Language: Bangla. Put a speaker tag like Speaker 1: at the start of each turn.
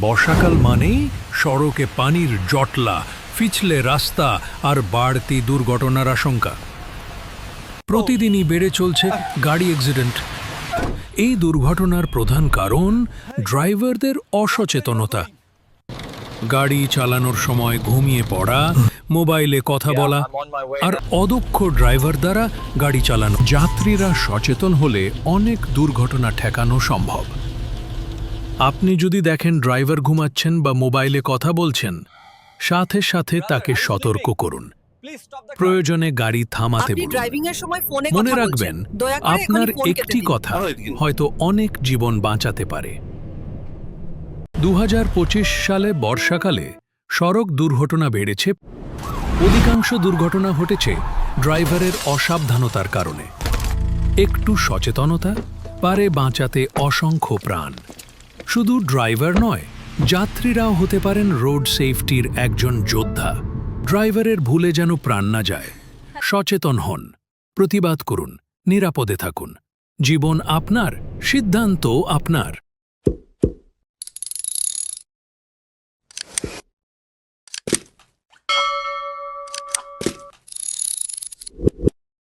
Speaker 1: বর্ষাকাল মানেই সড়কে পানির জটলা পিছলে রাস্তা আর বাড়তি দুর্ঘটনার আশঙ্কা। প্রতিদিনই বেড়ে চলছে গাড়ি অ্যাক্সিডেন্ট এই দুর্ঘটনার প্রধান কারণ ড্রাইভারদের অসচেতনতা। গাড়ি চালানোর সময় ঘুমিয়ে পড়া, মোবাইলে কথা বলা আর অদক্ষ ড্রাইভার দ্বারা গাড়ি চালানো। যাত্রীরা সচেতন হলে অনেক দুর্ঘটনা ঠেকানো সম্ভব। আপনি যদি দেখেন ড্রাইভার ঘুমাচ্ছেন বা মোবাইলে কথা বলছেন সাথে সাথে তাকে সতর্ক করুন। প্রয়োজনে গাড়ি থামাতে বলুন।
Speaker 2: ড্রাইভিং এর সময় ফোনে
Speaker 1: মনে রাখবেন
Speaker 2: বলছেন। দয়া করে
Speaker 1: আপনার একটি কথা হয়তো অনেক জীবন বাঁচাতে পারে। দু হাজার পঁচিশ সালে বর্ষাকালে সড়ক দুর্ঘটনা বেড়েছে। অধিকাংশ দুর্ঘটনা ঘটেছে ড্রাইভারের অসাবধানতার কারণে। একটু সচেতনতা পারে বাঁচাতে অসংখ্য প্রাণ। শুধু ড্রাইভার নয়, যাত্রীরাও হতে পারেন রোড সেফটির একজন যোদ্ধা। ড্রাইভারের ভুলে যেন প্রাণ না যায়। সচেতন হন, প্রতিবাদ করুন, নিরাপদে থাকুন। জীবন আপনার সিদ্ধান্ত আপনার।